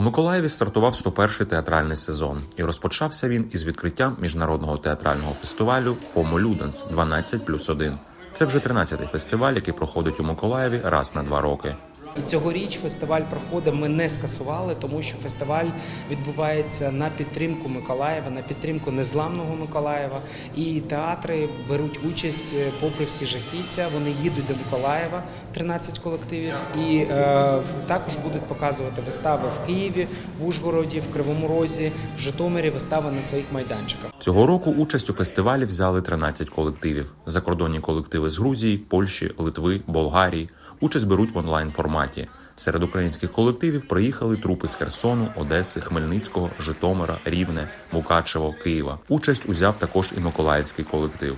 Миколаєві стартував 101-й театральний сезон, і розпочався він із відкриттям міжнародного театрального фестивалю Homo Ludens 12 плюс 1. Це вже 13-й фестиваль, який проходить у Миколаєві раз на два роки. І цьогоріч фестиваль проходить. Ми не скасували, тому що фестиваль відбувається на підтримку Миколаєва, на підтримку незламного Миколаєва. І театри беруть участь е, попри всі жахіття. Вони їдуть до Миколаєва, 13 колективів, і е, також будуть показувати вистави в Києві, в Ужгороді, в Кривому Розі, в Житомирі. Вистави на своїх майданчиках. Цього року участь у фестивалі взяли 13 колективів. Закордонні колективи з Грузії, Польщі, Литви, Болгарії. Участь беруть в онлайн форматі. Серед українських колективів приїхали трупи з Херсону, Одеси, Хмельницького, Житомира, Рівне, Мукачево, Києва. Участь узяв також і Миколаївський колектив.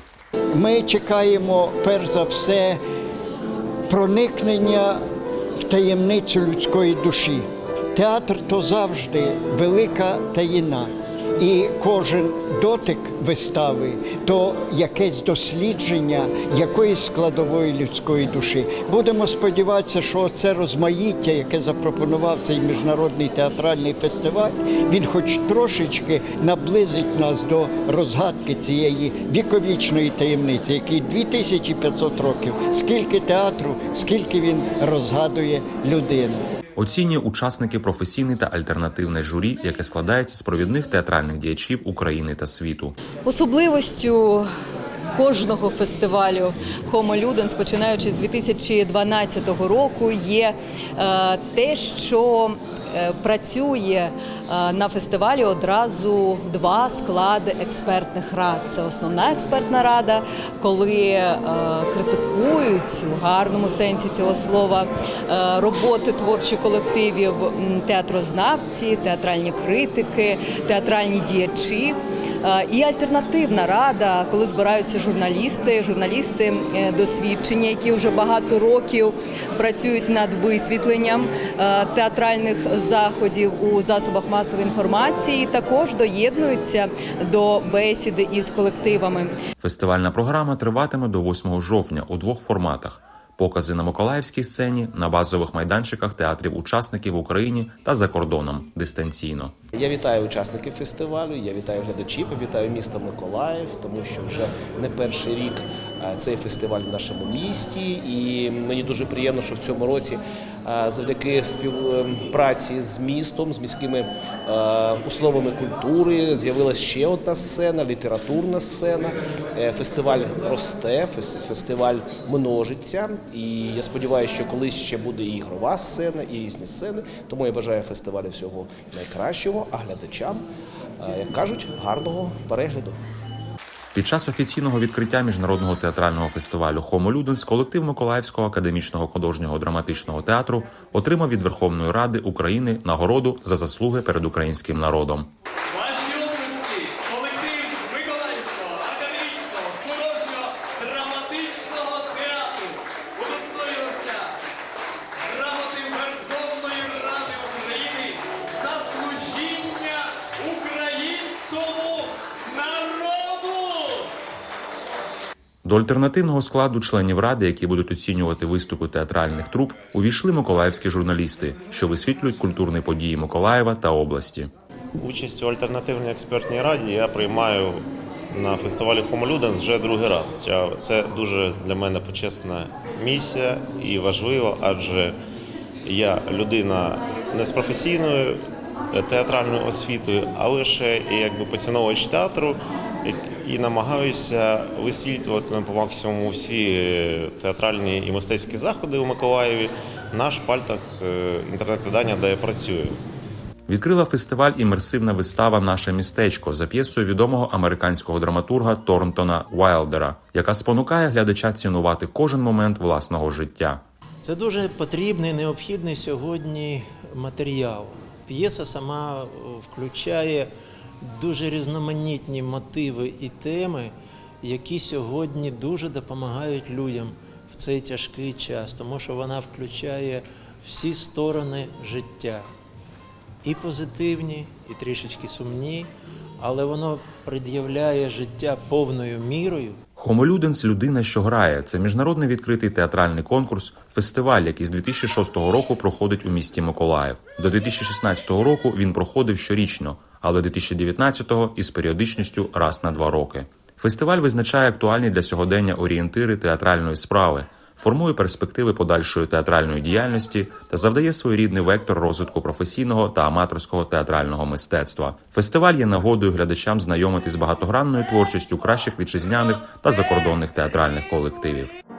Ми чекаємо перш за все проникнення в таємницю людської душі. Театр то завжди велика таїна. І кожен дотик вистави то якесь дослідження якоїсь складової людської душі. Будемо сподіватися, що це розмаїття, яке запропонував цей міжнародний театральний фестиваль, він хоч трошечки наблизить нас до розгадки цієї віковічної таємниці, який 2500 років. Скільки театру, скільки він розгадує людину. Оцінює учасники професійне та альтернативне журі, яке складається з провідних театральних діячів України та світу. Особливостю кожного фестивалю Homo Ludens, починаючи з 2012 року, є е, те, що працює е, на фестивалі одразу два склади експертних рад. Це основна експертна рада, коли е, критикують у гарному сенсі цього слова е, роботи творчих колективів театрознавці, театральні критики, театральні діячі. Е, І альтернативна рада, коли збираються журналісти, журналісти е, досвідчені, які вже багато років працюють над висвітленням е, театральних заходів у засобах масової інформації, також доєднуються до бесіди із колективами. Фестивальна програма триватиме до 8 жовтня у двох форматах: покази на Миколаївській сцені, на базових майданчиках театрів учасників в Україні та за кордоном дистанційно. Я вітаю учасників фестивалю, я вітаю глядачів, вітаю місто Миколаїв, тому що вже не перший рік цей фестиваль в нашому місті, і мені дуже приємно, що в цьому році е, завдяки співпраці з містом, з міськими е, установами культури з'явилася ще одна сцена, літературна сцена. Е, Фестиваль росте, фестиваль множиться, і я сподіваюся, що колись ще буде і ігрова сцена, і різні сцени. Тому я бажаю фестивалю всього найкращого, а глядачам, е, як кажуть, гарного перегляду. Під час офіційного відкриття міжнародного театрального фестивалю Ludens колектив Миколаївського академічного художнього драматичного театру отримав від Верховної Ради України нагороду за заслуги перед українським народом. Ваші області, колектив Миколаївського академічного художнього драматичного театру удостоївся грамоти Верховної Ради України за служіння українському народу. До альтернативного складу членів ради, які будуть оцінювати виступи театральних труп, увійшли миколаївські журналісти, що висвітлюють культурні події Миколаєва та області. Участь у альтернативній експертній раді я приймаю на фестивалі Ludens вже другий раз. Це дуже для мене почесна місія і важливо, адже я людина не з професійною театральною освітою, а лише і якби поціновувач театру і- намагаюся висвітлювати по максимуму всі е, театральні і мистецькі заходи у Миколаєві на шпальтах е, інтернет-видання, де я працюю. Відкрила фестиваль імерсивна вистава Наше містечко за п'єсою відомого американського драматурга Торнтона Уайлдера, яка спонукає глядача цінувати кожен момент власного життя. Це дуже потрібний, необхідний сьогодні матеріал. П'єса сама е, включає дуже різноманітні мотиви і теми, які сьогодні дуже допомагають людям в цей тяжкий час, тому що вона включає всі сторони життя. І позитивні, і трішечки сумні, але воно пред'являє життя повною мірою. Хомолюденс людина, що грає. Це міжнародний відкритий театральний конкурс, фестиваль, який з 2006 року проходить у місті Миколаїв. До 2016 року він проходив щорічно, але 2019-го із періодичністю раз на два роки. Фестиваль визначає актуальні для сьогодення орієнтири театральної справи, формує перспективи подальшої театральної діяльності та завдає своєрідний вектор розвитку професійного та аматорського театрального мистецтва. Фестиваль є нагодою глядачам знайомитись з багатогранною творчістю кращих вітчизняних та закордонних театральних колективів.